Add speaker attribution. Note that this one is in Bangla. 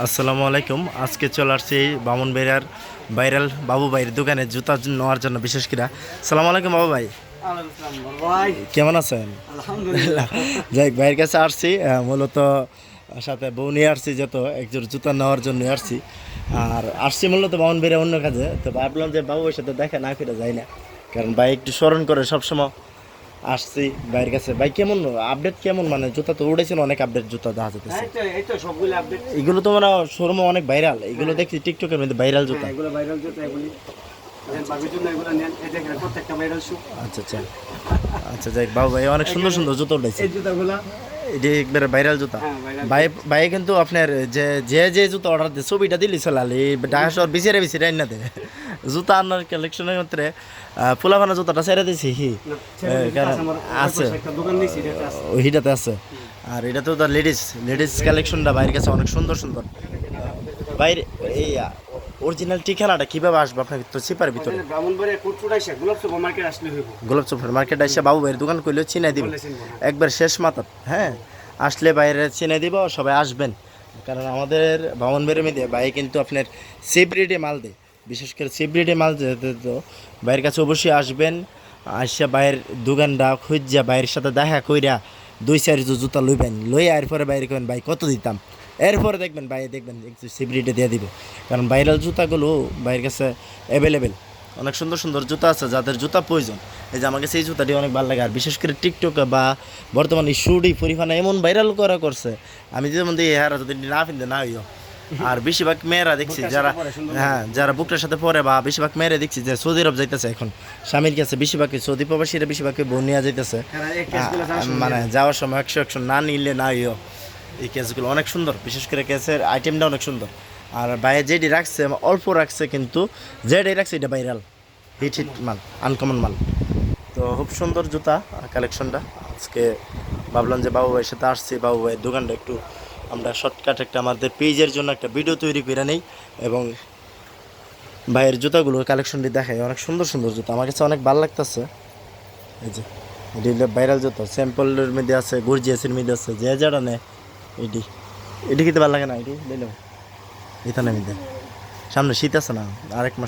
Speaker 1: আসসালামু আলাইকুম। আজকে চলে আসছি বামন বেড়ার ভাইরাল বাবু ভাইয়ের দোকানে জুতা নেওয়ার জন্য বিশেষ করে। সালাম আলাইকুম বাবু ভাই। কেমন আছেন?
Speaker 2: আলহামদুলিল্লাহ।
Speaker 1: যাই ভাইয়ের কাছে আসছি মূলত সাথে বউ নিয়ে আসছি যত একজোড় জুতা নেওয়ার জন্য আসছি। আর আসছি মূলত বামন বেড়ে অন্য কাজে। তো ভাবলাম যে বাবু ভাইয়ের সাথে দেখা না করে যাই না। কারণ ভাই একটু স্মরণ করে সবসময় আসছি বাইরে কাছে। ভাই কেমন আপডেট কেমন? মানে জুতা তো উঠেছিল অনেক আপডেট জুতা দেখা যেতেছে
Speaker 2: এই তো এই তো সবগুলো আপডেট
Speaker 1: এগুলো তো মানে শোরুমে অনেক ভাইরাল এগুলো দেখছি টিকটকের মধ্যে ভাইরাল জুতা।
Speaker 2: এগুলো ভাইরাল জুতা এগুলি।
Speaker 1: আচ্ছা আচ্ছা। আচ্ছা যাই বাবু ভাই অনেক সুন্দর সুন্দর জুতো উঠেছে এটি একবারে ভাইরাল জুতা।
Speaker 2: হ্যাঁ
Speaker 1: ভাই ভাই কিন্তু আপনার যে যে যে জুতো অর্ডার দিয়ে ছবিটা দিলি চলালি ঢাকা শহর বিচিরে বিচিরে আইন না দেবে জুতা আনার কালেকশনের মধ্যে ফুলাফানা জুতাটা ছেড়ে দিছি হি। কারণ আছে। হিটাতে আছে। আর এটা তো লেডিস লেডিস কালেকশনটা বাইরের কাছে অনেক সুন্দর সুন্দর। বাইরে এই অরিজিনাল ঠিকানাটা কীভাবে আসবে আপনাকে তো চিপার ভিতরে?
Speaker 2: ব্রাহ্মণবাড়িয়া গোলাপ মার্কেট আসলে হইব।
Speaker 1: গোলাপ চোপড় মার্কেট এসে বাবু ভাইয়ের দোকান করলেও চিনাই দিব। একবার শেষ মাথার হ্যাঁ? আসলে বাইরে চিনে দিব সবাই আসবেন। কারণ আমাদের ভবন বেরো মেয়ে ভাই কিন্তু আপনার সেব্রিডে মাল দেয়। বিশেষ করে সেব্রিডে মাল যেতে তো বাইরের কাছে অবশ্যই আসবেন। আসা বাইরের দোকানটা খুঁজা বাইরের সাথে দেখা কইরা দুই চার জুতা লইবেন। লই এরপরে বাইরে কবেন ভাই কত দিতাম? এরপরে দেখবেন ভাই দেখবেন একটু সেব্রিডে দিয়ে দিব। কারণ ভাইরাল জুতাগুলো বাইরের কাছে অ্যাভেলেবেল অনেক সুন্দর সুন্দর জুতা আছে যাদের জুতা প্রয়োজন। এই যে আমাকে সেই জুতাটি অনেক ভালো লাগে। আর বিশেষ করে টিকটক বা বর্তমানে শুডি পরিফানা এমন ভাইরাল করা করছে। আমি যেমন দিই হ্যাঁ যদি না পিনতে না হইও। আর বেশিরভাগ মেয়েরা দেখছি যারা হ্যাঁ যারা বুকটার সাথে পরে বা বেশিরভাগ মেয়েরা দেখছি যে সৌদি আরব যাইতেছে এখন। স্বামীর কাছে বেশিরভাগ সৌদি প্রবাসীরা বেশিরভাগ বনিয়া যাইতেছে।
Speaker 2: হ্যাঁ,
Speaker 1: মানে যাওয়ার সময় একশো একশো না নিলে না হইও। এই কেসগুলো অনেক সুন্দর, বিশেষ করে কেসের আইটেমটা অনেক সুন্দর। আর বাইরে যেটি রাখছে অল্প রাখছে, কিন্তু যেটাই রাখছে, এটা ভাইরাল হিট হিট মাল আনকমন মাল। তো খুব সুন্দর জুতা কালেকশনটা আজকে ভাবলাম যে বাবু ভাইয়ের সাথে আসছি, বাবু ভাইয়ের দোকানটা একটু আমরা শর্টকাট একটা আমাদের পেজের জন্য একটা ভিডিও তৈরি করে নেই, এবং ভাইয়ের জুতাগুলো কালেকশনটি দেখাই। অনেক সুন্দর সুন্দর জুতা, আমার কাছে অনেক ভালো লাগতেছে। এই যে ভাইরাল জুতো স্যাম্পলের মধ্যে আছে, গর্জিয়াসের মধ্যে আছে, যে যারা নেয় এটি। এটি খেতে ভালো লাগে না, এটি। দিলেও এটা মধ্যে সামনে শীত আছে না, আরেক মাস